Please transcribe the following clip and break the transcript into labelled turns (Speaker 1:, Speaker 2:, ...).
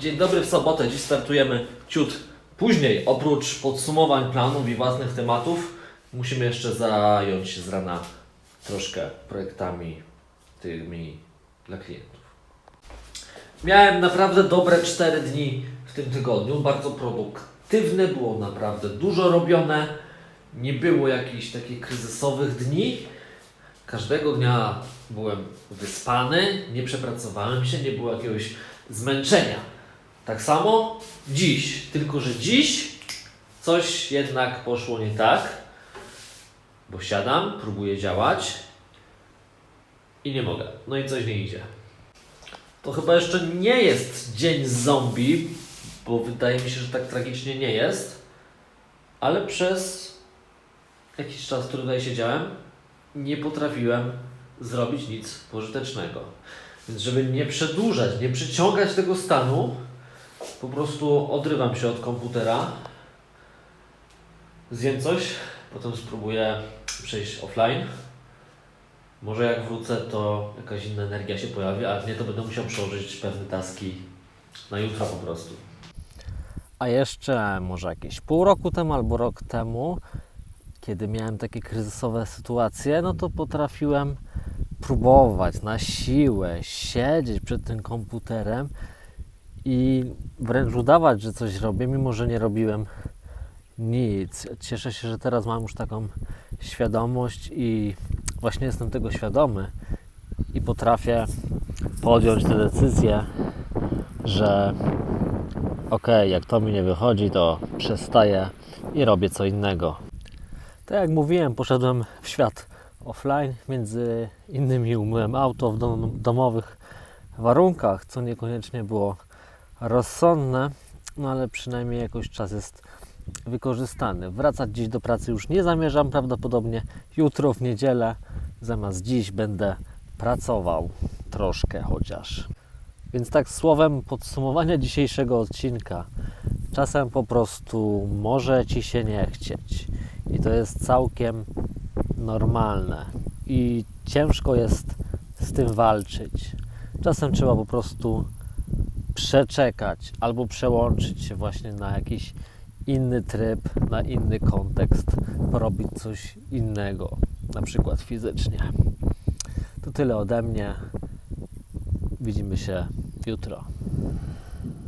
Speaker 1: Dzień dobry w sobotę. Dziś startujemy ciut później. Oprócz podsumowań planów i własnych tematów, musimy jeszcze zająć się z rana troszkę projektami tymi dla klientów. Miałem naprawdę dobre 4 dni w tym tygodniu, bardzo produktywne, było naprawdę dużo robione, nie było jakichś takich kryzysowych dni. Każdego dnia byłem wyspany, nie przepracowałem się, nie było jakiegoś zmęczenia. Tak samo dziś, tylko że dziś coś jednak poszło nie tak, bo siadam, próbuję działać i nie mogę. No i coś nie idzie. To chyba jeszcze nie jest dzień zombie, bo wydaje mi się, że tak tragicznie nie jest, ale przez jakiś czas, który tutaj siedziałem, nie potrafiłem zrobić nic pożytecznego. Więc żeby nie przedłużać, nie przyciągać tego stanu, po prostu odrywam się od komputera, zjem coś, potem spróbuję przejść offline. Może jak wrócę, to jakaś inna energia się pojawi, a nie, to będę musiał przełożyć pewne taski na jutro po prostu.
Speaker 2: A jeszcze może jakieś pół roku temu albo rok temu, kiedy miałem takie kryzysowe sytuacje, no to potrafiłem próbować na siłę siedzieć przed tym komputerem i wręcz udawać, że coś robię, mimo że nie robiłem nic. Cieszę się, że teraz mam już taką świadomość i właśnie jestem tego świadomy i potrafię podjąć tę decyzję, że ok, jak to mi nie wychodzi, to przestaję i robię co innego. Tak jak mówiłem, poszedłem w świat offline, między innymi umyłem auto w dom, domowych warunkach, co niekoniecznie było rozsądne, no ale przynajmniej jakoś czas jest wykorzystany. Wracać dziś do pracy już nie zamierzam, prawdopodobnie jutro w niedzielę, zamiast dziś będę pracował troszkę chociaż. Więc tak słowem podsumowania dzisiejszego odcinka. Czasem po prostu może ci się nie chcieć. I to jest całkiem normalne. I ciężko jest z tym walczyć. Czasem trzeba po prostu przeczekać albo przełączyć się właśnie na jakiś inny tryb, na inny kontekst, porobić coś innego, na przykład fizycznie. To tyle ode mnie. Widzimy się jutro.